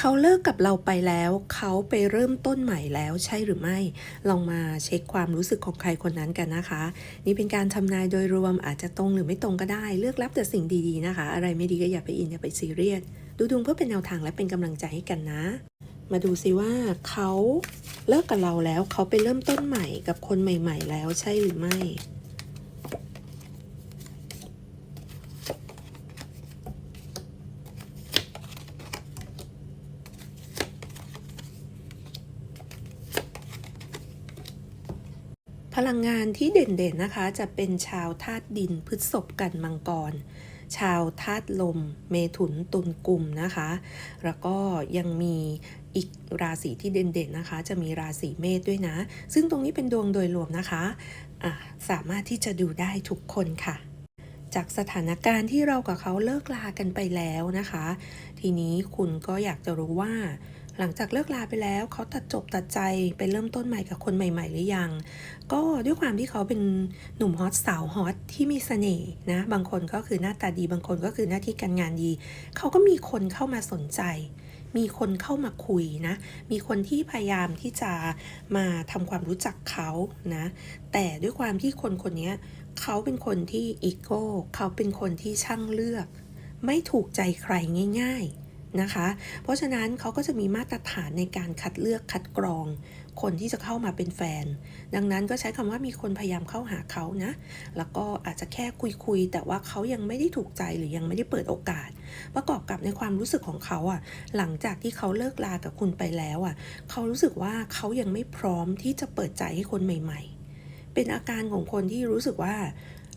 เขาเลิกกับเราไปแล้ว เขาไปเริ่มต้นใหม่แล้วใช่หรือไม่ ลองมาเช็คความรู้สึกของใครคนนั้นกันนะคะ นี่เป็นการทำนายโดยรวมอาจจะตรงหรือไม่ตรงก็ได้ เลือกรับแต่สิ่งดีๆนะคะ อะไรไม่ดีก็อย่าไปอินอย่าไปซีเรียส ดูดวงเพื่อเป็นแนวทางและเป็นกำลังใจให้กันนะ มาดูซิว่าเขาเลิกกับเราแล้ว เขาไปเริ่มต้นใหม่กับคนใหม่ ๆ แล้วใช่หรือไม่ พลังงานที่เด่นๆนะคะ จะเป็นชาวธาตุดินพฤษภกันมังกร ชาวธาตุลม เมถุนตุลกลุ่มนะคะ แล้วก็ยังมีอีกราศีที่เด่นๆนะคะ จะมีราศีเมษด้วยนะ ซึ่งตรงนี้เป็นดวงโดยรวมนะคะะสามารถที่จะดูได้ทุกคนค่ะจากสถานการณ์ที่เรากับเขาเลิกลากันไปแล้วนะคะ ทีนี้คุณก็อยากจะรู้ว่า หลังจากเลิกลาไปแล้วเขาตัดจบตัดใจไปเริ่มต้นใหม่กับคนใหม่ ๆ หรือยัง ก็ด้วยความที่เขาเป็นหนุ่มฮอตสาวฮอตที่มีเสน่ห์นะ บางคนก็คือหน้าตาดี บางคนก็คือหน้าที่การงานดี เขาก็มีคนเข้ามาสนใจ มีคนเข้ามาคุยนะ มีคนที่พยายามที่จะมาทำความรู้จักเขานะ แต่ด้วยความที่คนคนนี้เขาเป็นคนที่อีโก้ เขาเป็นคนที่ช่างเลือก ไม่ถูกใจใครง่าย ๆ นะคะ เพราะฉะนั้นเขาก็จะมีมาตรฐานในการคัดเลือกคัดกรอง คนที่จะเข้ามาเป็นแฟน ดังนั้นก็ใช้คำว่ามีคนพยายามเข้าหาเขานะ แล้วก็อาจจะแค่คุยๆ แต่ว่าเขายังไม่ได้ถูกใจหรือยังไม่ได้เปิดโอกาส ประกอบกับในความรู้สึกของเขาอะ หลังจากที่เขาเลิกลากับคุณไปแล้วอะ เขารู้สึกว่าเขายังไม่พร้อมที่จะเปิดใจให้คนใหม่ ๆ เป็นอาการของคนที่รู้สึกว่า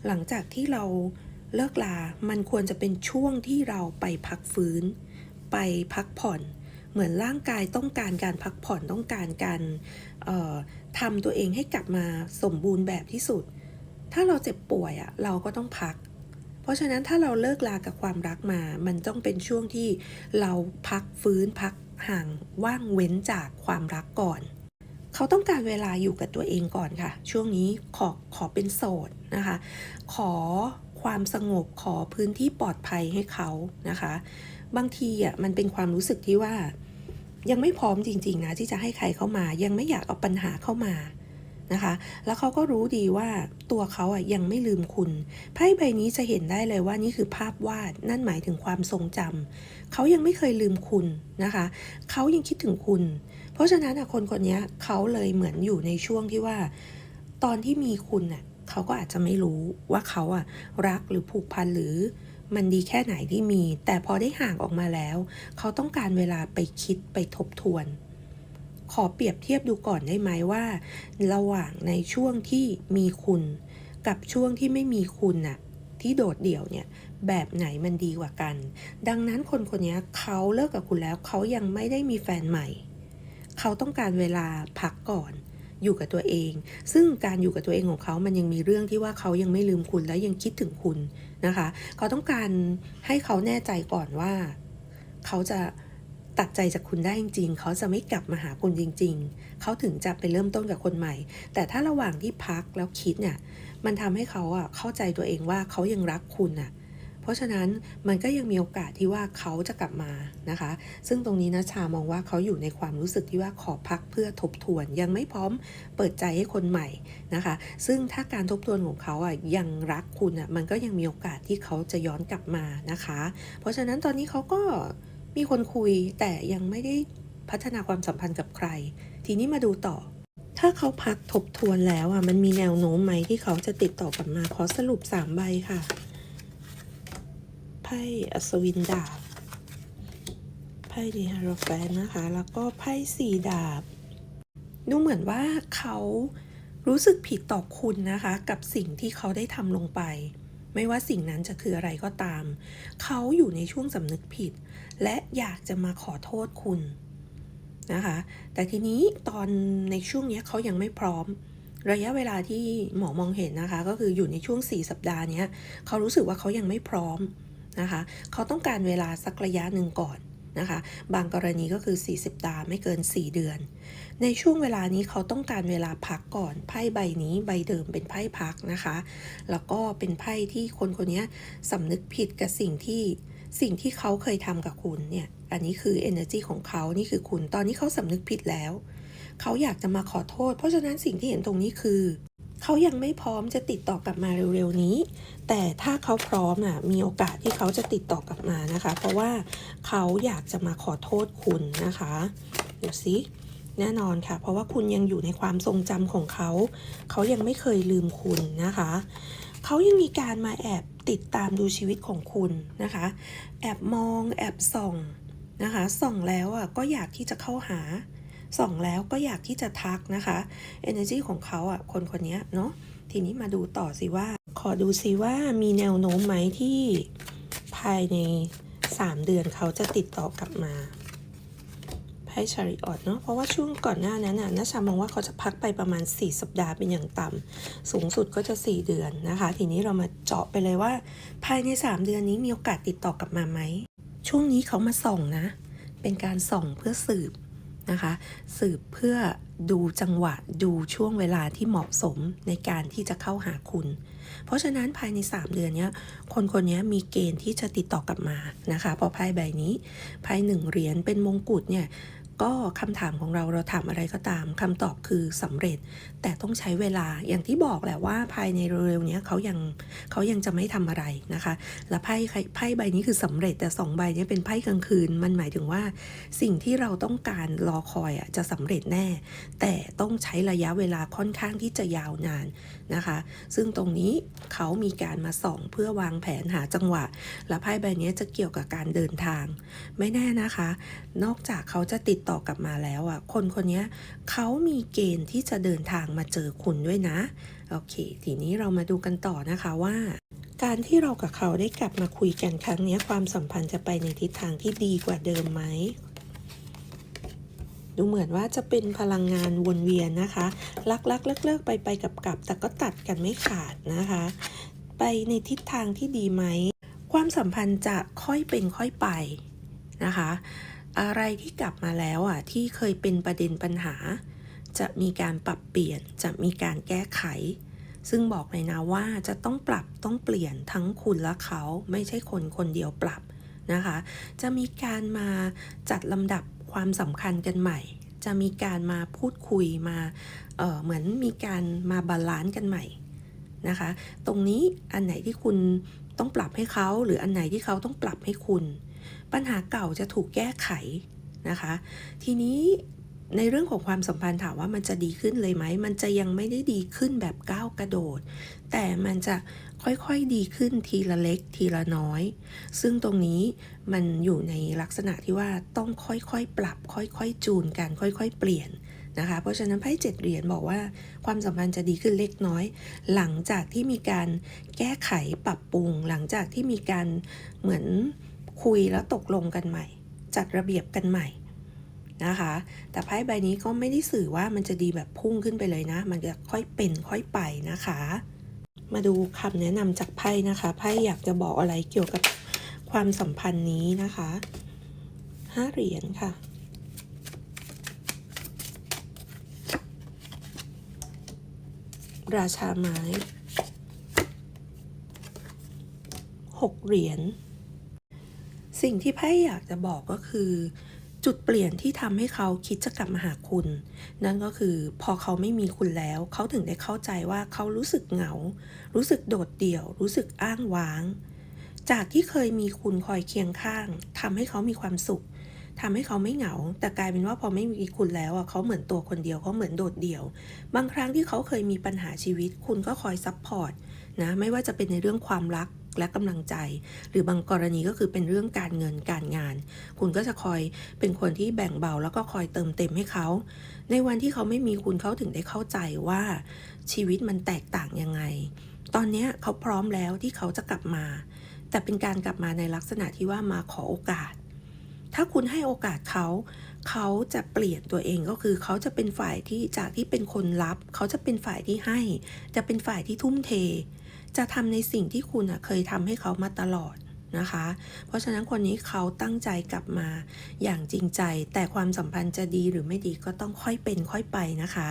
หลังจากที่เราเลิกลา มันควรจะเป็นช่วงที่เราไปพักฟื้น ไปพักผ่อน เหมือนร่างกายต้องการการพักผ่อนต้องการการทำตัวเองให้กลับมาสมบูรณ์แบบที่สุด ถ้าเราเจ็บป่วยอะ่ะเราก็ต้องพัก เพราะฉะนั้นถ้าเราเลิกลากับความรักมา มันต้องเป็นช่วงที่เราพักฟื้นพักห่างว่างเว้นจากความรักก่อน เขาต้องการเวลาอยู่กับตัวเองก่อนค่ะ ช่วงนี้ขอขอเป็นโสดนะคะ ขอความสงบขอพื้นที่ปลอดภัยให้เขานะคะ บางทีอะมันเป็นความรู้สึกที่ว่า ยังไม่พร้อมจริง ๆ นะ ที่จะให้ใครเข้ามา ยังไม่อยากเอาปัญหาเข้ามานะคะ แล้วเขาก็รู้ดีว่าตัวเขาอะยังไม่ลืมคุณไพ่ใบนี้จะเห็นได้เลยว่านี่คือภาพวาดนั่นหมายถึงความทรงจำเขายังไม่เคยลืมคุณนะคะ เขายังคิดถึงคุณ เพราะฉะนั้นคนคนนี้เขาเลยเหมือนอยู่ในช่วงที่ว่า ตอนที่มีคุณน่ะเขาก็อาจจะไม่รู้ว่าเขาอะรักหรือผูกพันหรือ มันดีแค่ไหนที่มี แต่พอได้ห่างออกมาแล้ว เขาต้องการเวลาไปคิดไปทบทวน ขอเปรียบเทียบดูก่อนได้ไหมว่า ระหว่างในช่วงที่มีคุณ กับช่วงที่ไม่มีคุณน่ะที่โดดเดี่ยวเนี่ยแบบไหนมันดีกว่ากัน ดังนั้นคนคนนี้เขาเลิกกับคุณแล้วเขายังไม่ได้มีแฟนใหม่ เขาต้องการเวลาพักก่อน อยู่กับตัวเอง ซึ่งการอยู่กับตัวเองของเขามันยังมีเรื่องที่ว่าเขายังไม่ลืมคุณและยังคิดถึงคุณนะคะ เขาต้องการให้เขาแน่ใจก่อนว่า เขาจะตัดใจจากคุณได้จริง ๆ เขาจะไม่กลับมาหาคุณจริง ๆ เขาถึงจะไปเริ่มต้นกับคนใหม่ แต่ถ้าระหว่างที่พักแล้วคิดเนี่ย มันทำให้เขาอะเข้าใจตัวเองว่าเขายังรักคุณอะเราะฉะนั้นมันก็ยังมีโอกาสที่ว่าเขาจะกลับมานะคะ ซึ่งตรงนี้นะชามองว่าเขาอยู่ในความรู้สึกที่ว่าขอพักเพื่อทบทวน ยังไม่พร้อมเปิดใจให้คนใหม่นะคะ ซึ่งถ้าการทบทวนของเขาอะยังรักคุณอะมันก็ยังมีโอกาสที่เขาจะย้อนกลับมานะคะ เพราะฉะนั้นตอนนี้เขาก็มีคนคุยแต่ยังไม่ได้พัฒนาความสัมพันธ์กับใคร ทีนี้มาดูต่อ ถ้าเขาพักทบทวนแล้วอะมันมีแนวโน้มไหมที่เขาจะติดต่อกลับมาขอสรุป 3 ใบค่ะ พ่ อัศวินดาบ ไพ่ดีฮารแฟนนะคะ แล้วก็ไพ่สี่ดาบ ดูเหมือนว่าเขารู้สึกผิดต่อคุณนะคะ กับสิ่งที่เขาได้ทำลงไป ไม่ว่าสิ่งนั้นจะคืออะไรก็ตาม เขาอยู่ในช่วงสำนึกผิด และอยากจะมาขอโทษคุณนะคะ แต่ทีนี้ตอนในช่วงนี้เขายังไม่พร้อมระยะเวลาที่หมอมองเห็นนะคะ ก็คืออยู่ในช่วง 4 สัปดาห์นี้เขารู้สึกว่าเขายังไม่พร้อม นะคะ เขาต้องการเวลาสักระยะหนึ่งก่อนนะคะ บางกรณีก็คือ 40สัปดาไม่เกิน 4 เดือน ในช่วงเวลานี้เขาต้องการเวลาพักก่อน ไพ่ใบนี้ใบเดิมเป็นไพ่พักนะคะ แล้วก็เป็นไพ่ที่คนคนนี้สำนึกผิดกับสิ่งที่สิ่งที่เขาเคยทำกับคุณเนี่ย อันนี้คือ energy ของเขา นี่คือคุณ ตอนนี้เขาสำนึกผิดแล้ว เขาอยากจะมาขอโทษ เพราะฉะนั้นสิ่งที่เห็นตรงนี้คือ เขายังไม่พร้อมจะติดต่อกลับมาเร็วๆนี้ แต่ถ้าเขาพร้อมอะมีโอกาสที่เขาจะติดต่อกลับมานะคะ เพราะว่าเขาอยากจะมาขอโทษคุณนะคะเดี๋ยวสิแน่นอนค่ะ เพราะว่าคุณยังอยู่ในความทรงจำของเขา เขายังไม่เคยลืมคุณนะคะ เขายังมีการมาแอบติดตามดูชีวิตของคุณนะคะ แอบมองแอบส่องนะคะ ส่องแล้วอะก็อยากที่จะเข้าหา ส่องแล้วก็อยากที่จะทักนะคะ energy ของเขาอะคนคนนี้เนาะทีนี้มาดูต่อสิว่า ขอดูสิว่ามีแนวโน้มไหมที่ภายใน 3 เดือนเขาจะติดต่อกลับมาไพ่ชาริออตเนาะเพราะว่าช่วงก่อนหน้านั้นน่ะนาชามองว่าเขาจะพักไปประมาณ 4 สัปดาห์เป็นอย่างต่ำสูงสุดก็จะ 4 เดือนนะคะ ทีนี้เรามาเจาะไปเลยว่า ภายใน 3 เดือนนี้มีโอกาสติดต่อกลับมาไหมช่วงนี้เขามาส่องนะ เป็นการส่องเพื่อสืบ นะคะ สืบเพื่อดูจังหวะดูช่วงเวลาที่เหมาะสมในการที่จะเข้าหาคุณ เพราะฉะนั้นภายใน 3 เดือนเนี้ยคนคนนี้มีเกณฑ์ที่จะติดต่อกลับมานะคะ พอไพ่ใบนี้ไพ่หนึ่งเหรียญเป็นมงกุฎเนี่ย ก็คำถามของเราเราถามอะไรก็ตามคำตอบคือสำเร็จ แต่ต้องใช้เวลาอย่างที่บอกแหละว่าภายในเร็วๆนี้เขายังเขายังจะไม่ทำอะไรนะคะ และไพ่ไพ่ใบนี้คือสำเร็จแต่สองใบนี้เป็นไพ่กลางคืน มันหมายถึงว่าสิ่งที่เราต้องการรอคอยอะจะสำเร็จแน่ แต่ต้องใช้ระยะเวลาค่อนข้างที่จะยาวนานนะคะ ซึ่งตรงนี้เขามีการมาส่องเพื่อวางแผนหาจังหวะ และไพ่ใบนี้จะเกี่ยวกับการเดินทาง ไม่แน่นะคะ นอกจากเขาจะติดต่อกลับมาแล้วอะ คนคนนี้เขามีเกณฑ์ที่จะเดินทางมาเจอคุณด้วยนะ โอเค ทีนี้เรามาดูกันต่อนะคะว่า การที่เรากับเขาได้กลับมาคุยกันครั้งนี้ความสัมพันธ์จะไปในทิศทางที่ดีกว่าเดิมไหมดูเหมือนว่าจะเป็นพลังงานวนเวียนนะคะ ลักลักเลิกเลิกไปไปกับกับ แต่ก็ตัดกันไม่ขาดนะคะ ไปในทิศทางที่ดีไหม ความสัมพันธ์จะค่อยเป็นค่อยไปนะคะ อะไรที่กลับมาแล้วอะที่เคยเป็นประเด็นปัญหา จะมีการปรับเปลี่ยนจะมีการแก้ไข ซึ่งบอกเลยนะว่าจะต้องปรับต้องเปลี่ยนทั้งคุณและเขาไม่ใช่คนคนเดียวปรับนะคะ จะมีการมาจัดลำดับความสำคัญกันใหม่ จะมีการมาพูดคุยมาเเหมือนมีการมาบาลานซ์กันใหม่นะคะ ตรงนี้อันไหนที่คุณต้องปรับให้เขาหรืออันไหนที่เขาต้องปรับให้คุณ ปัญหาเก่าจะถูกแก้ไขนะคะ ทีนี้ในเรื่องของความสัมพันธ์ถามว่ามันจะดีขึ้นเลยไหม มันจะยังไม่ได้ดีขึ้นแบบก้าวกระโดด แต่มันจะค่อยๆดีขึ้นทีละเล็กทีละน้อย ซึ่งตรงนี้มันอยู่ในลักษณะที่ว่าต้องค่อยๆปรับ ค่อยๆจูนกันค่อยๆเปลี่ยนนะคะ เพราะฉะนั้นไพ่เจ็ดเหรียญบอกว่าความสัมพันธ์จะดีขึ้นเล็กน้อย หลังจากที่มีการแก้ไขปรับปรุง หลังจากที่มีการเหมือน คุยแล้วตกลงกันใหม่ จัดระเบียบกันใหม่นะคะ แต่ไพ่ใบนี้ก็ไม่ได้สื่อว่ามันจะดีแบบพุ่งขึ้นไปเลยนะ มันจะค่อยเป็นค่อยไปนะคะ มาดูคำแนะนำจากไพ่นะคะไพ่อยากจะบอกอะไรเกี่ยวกับความสัมพันธ์นี้นะคะห้าเหรียญค่ะราชาไม้หกเหรียญ สิ่งที่ไพ่อยากจะบอกก็คือ จุดเปลี่ยนที่ทำให้เขาคิดจะกลับมาหาคุณ นั่นก็คือพอเขาไม่มีคุณแล้ว เขาถึงได้เข้าใจว่าเขารู้สึกเหงา รู้สึกโดดเดี่ยว รู้สึกอ้างว้าง จากที่เคยมีคุณคอยเคียงข้างทำให้เขามีความสุขทำให้เขาไม่เหงา แต่กลายเป็นว่าพอไม่มีคุณแล้วอะเขาเหมือนตัวคนเดียวเขาเหมือนโดดเดี่ยว บางครั้งที่เขาเคยมีปัญหาชีวิต คุณก็คอยซัพพอร์ตนะ ไม่ว่าจะเป็นในเรื่องความรัก และกำลังใจ หรือบางกรณีก็คือเป็นเรื่องการเงินการงาน คุณก็จะคอยเป็นคนที่แบ่งเบาแล้วก็คอยเติมเต็มให้เขา ในวันที่เขาไม่มีคุณเขาถึงได้เข้าใจว่าชีวิตมันแตกต่างยังไง ตอนนี้เขาพร้อมแล้วที่เขาจะกลับมา แต่เป็นการกลับมาในลักษณะที่ว่ามาขอโอกาส ถ้าคุณให้โอกาสเขาเขาจะเปลี่ยนตัวเองก็คือเขาจะเป็นฝ่ายที่จากที่เป็นคนรับ เขาจะเป็นฝ่ายที่ให้ จะเป็นฝ่ายที่ทุ่มเท จะทำในสิ่งที่คุณเคยทำให้เขามาตลอดนะคะ เพราะฉะนั้นคนนี้เขาตั้งใจกลับมาอย่างจริงใจ แต่ความสัมพันธ์จะดีหรือไม่ดีก็ต้องค่อยเป็นค่อยไปนะคะ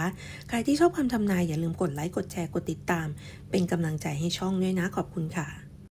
ใครที่ชอบคำทำนายอย่าลืมกดไลค์กดแชร์กดติดตาม เป็นกำลังใจให้ช่องด้วยนะขอบคุณค่ะ